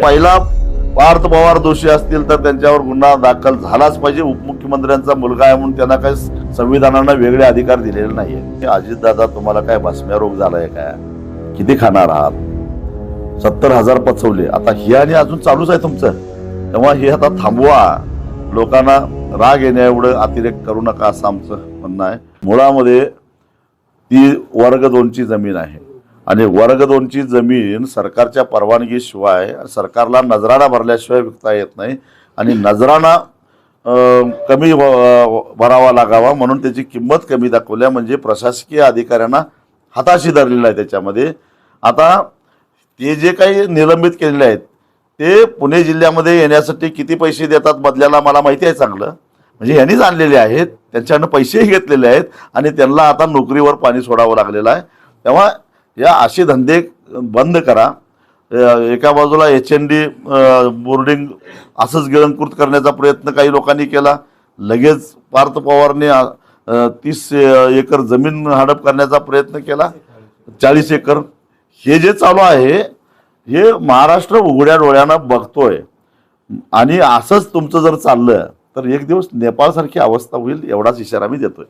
पहिला पार्थ पवार दोषी असतील तर त्यांच्यावर गुन्हा दाखल झालाच पाहिजे. उपमुख्यमंत्र्यांचा मुलगा आहे म्हणून त्यांना काही संविधानानं वेगळे अधिकार दिलेले नाहीये. अजितदादा तुम्हाला काय भस्म्या रोग झालाय काय? किती खाणार आहात? सत्तर हजार पचवले. आता हे आणि अजून चालूच आहे तुमचं. तेव्हा हे आता थांबवा. लोकांना राग येण्या एवढं अतिरेक करू नका असं आमचं म्हणणं आहे. मुळामध्ये ती वर्ग दोनची जमीन आहे. आणि वर्ग दोनची जमीन सरकारच्या परवानगीशिवाय सरकारला नजराणा भरल्याशिवाय विकता येत नाही आणि नजराणा कमी भरावा लागावा म्हणून त्याची किंमत कमी दाखवल्या म्हणजे प्रशासकीय अधिकाऱ्यांना हाताशी धरलेलं आहे त्याच्यामध्ये. आता ते जे काही निलंबित केलेले आहेत ते पुणे जिल्ह्यामध्ये येण्यासाठी किती पैसे देतात बदल्याला मला माहिती आहे चांगलं. म्हणजे यांनीच आणलेले आहेत त्यांच्याकडनं पैसेही घेतलेले आहेत आणि त्यांना आता नोकरीवर पाणी सोडावं लागलेलं आहे. तेव्हा या असे धंदे बंद करा. एका बाजूला एच एन डी बोर्डिंग असंच गिळंकृत करण्याचा प्रयत्न काही लोकांनी केला. लगेच पार्थ पवारने तीस एकर जमीन हडप करण्याचा प्रयत्न केला. चाळीस एकर. हे जे चालू आहे हे महाराष्ट्र उघड्या डोळ्यानं बघतोय. आणि असंच तुमचं जर चाललं तर एक दिवस नेपाळसारखी अवस्था होईल एवढाच इशारा मी देतोय.